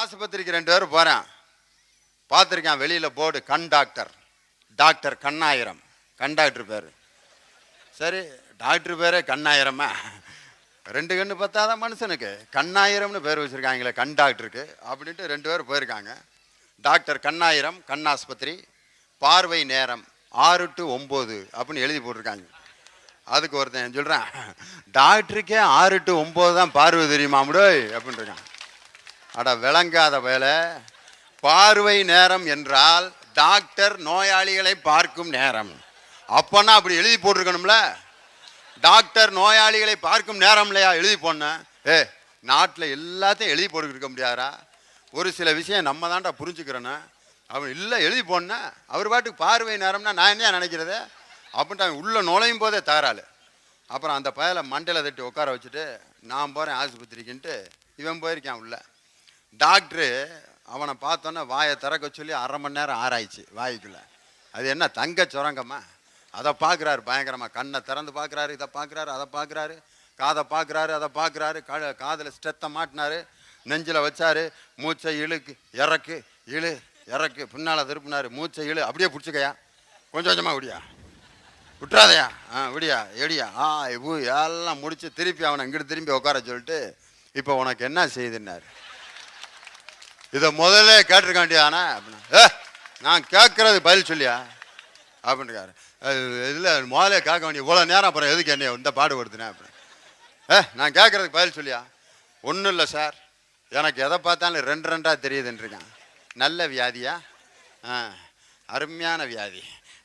ஆஸ்பத்திரிக்கு ரெண்டு பேரும் போகிறேன் பார்த்துருக்கேன் வெளியில் போர்டு கண் டாக்டர். டாக்டர் கண்ணாயிரம். கண் டாக்டர் பேர். சரி டாக்டர் பேரே கண்ணாயிரமா? ரெண்டு கண்ணு பத்தாதான் மனுஷனுக்கு. கண்ணாயிரம்னு பேர் வச்சுருக்காங்களே கண் டாக்டருக்கு. அப்படின்ட்டு ரெண்டு பேர் போயிருக்காங்க. டாக்டர் கண்ணாயிரம் கண் ஆஸ்பத்திரி பார்வை நேரம் ஆறு டு ஒம்பது அப்படின்னு எழுதி போட்டிருக்காங்க. அதுக்கு ஒருத்தன் சொல்கிறேன் டாக்டருக்கே ஆறு டு ஒம்பது தான் பார்வை தெரியுமாமுடோ அப்படின்னு இருக்கான். அட விளங்காத வேலை. பார்வை நேரம் என்றால் டாக்டர் நோயாளிகளை பார்க்கும் நேரம். அப்போன்னா அப்படி எழுதி போட்டிருக்கணும்ல? டாக்டர் நோயாளிகளை பார்க்கும் நேரம் இல்லையா? எழுதி போனேன் ஏ நாட்டில் எல்லாத்தையும் எழுதி போட்டுக்கிட்டு முடியாதா? ஒரு சில விஷயம் நம்ம தான்டா புரிஞ்சுக்கிறேன்னு அவன் இல்லை எழுதி போனேன் அவர் பாட்டுக்கு பார்வை நேரம்னா நான் என்ன நினைக்கிறது? அப்படின்ட்டு அவன் உள்ளே நுழையும் போதே தகராளு அப்புறம் அந்த பயலை மண்டையில் தட்டி உட்கார வச்சுட்டு நான் போகிறேன் ஆஸ்பத்திரிக்குன்ட்டு இவன் போயிருக்கான் உள்ளே. டாக்டரு அவனை பார்த்தோன்னே வாயை திறக்க சொல்லி அரை மணி நேரம் ஆராய்ச்சி வாய்க்குள்ள. அது என்ன தங்க சுரங்கம்மா அதை பார்க்குறாரு பயங்கரமாக கண்ணை திறந்து பார்க்குறாரு இதை பார்க்குறாரு அதை பார்க்குறாரு. காதை பார்க்குறாரு அதை பார்க்குறாரு. கா காதில் ஸ்டெத்தை மாட்டினாரு. நெஞ்சில் வச்சாரு. மூச்சை இழுக்கு இறக்கு இழு இறக்கு. பின்னால் திருப்பினார். மூச்சை இழு. அப்படியே பிடிச்சிக்கையா? கொஞ்சம் கொஞ்சமாக விடியா விட்டுறாதையா? ஆ விடியா எடியா ஆ இவ்வளோ எல்லாம் முடிச்சு திருப்பி அவனை இங்கிட்டு திரும்பி உட்கார சொல்லிட்டு இப்போ உனக்கு என்ன செய்துன்னாரு? இதை முதல்ல கேட்டிருக்காண்டியானா அப்படின்னா ஏ நான் கேட்குறது பதில் சொல்லியா? அப்படின்னுக்காரு இதில் முதல்ல கேட்க வேண்டிய இவ்வளோ நேரம் அப்புறம் எதுக்கு என்னை இந்த பாடுபடுத்தினேன் அப்படின்னு ஏ நான் கேட்குறதுக்கு பதில் சொல்லியா? ஒன்றும் இல்லை சார். எனக்கு எதை பார்த்தாலும் ரெண்டு ரெண்டாக தெரியுதுன்றிருக்கேன். நல்ல வியாதியா? ஆ அருமையான வியாதி.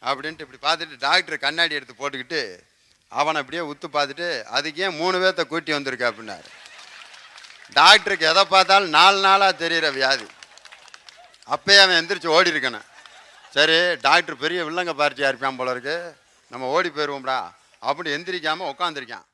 அப்படின்ட்டு இப்படி பார்த்துட்டு டாக்டர் கண்ணாடி எடுத்து போட்டுக்கிட்டு அவனை அப்படியே உத்து பார்த்துட்டு அதுக்கே மூணு பேர்த்த கூட்டி வந்திருக்க அப்படின்னாரு. டாக்டருக்கு எதை பார்த்தாலும் நாலு நாளாக தெரிகிற வியாதி. அப்பயே அவன் எந்திரிச்சு ஓடி இருக்கணும். சரி டாக்டர் பெரிய வில்லங்க பார்ட்டியாக இருப்பான் போல இருக்கு. நம்ம ஓடி போயிடுவோம்டா அப்படி எந்திரிக்காமல் உட்காந்துருக்கான்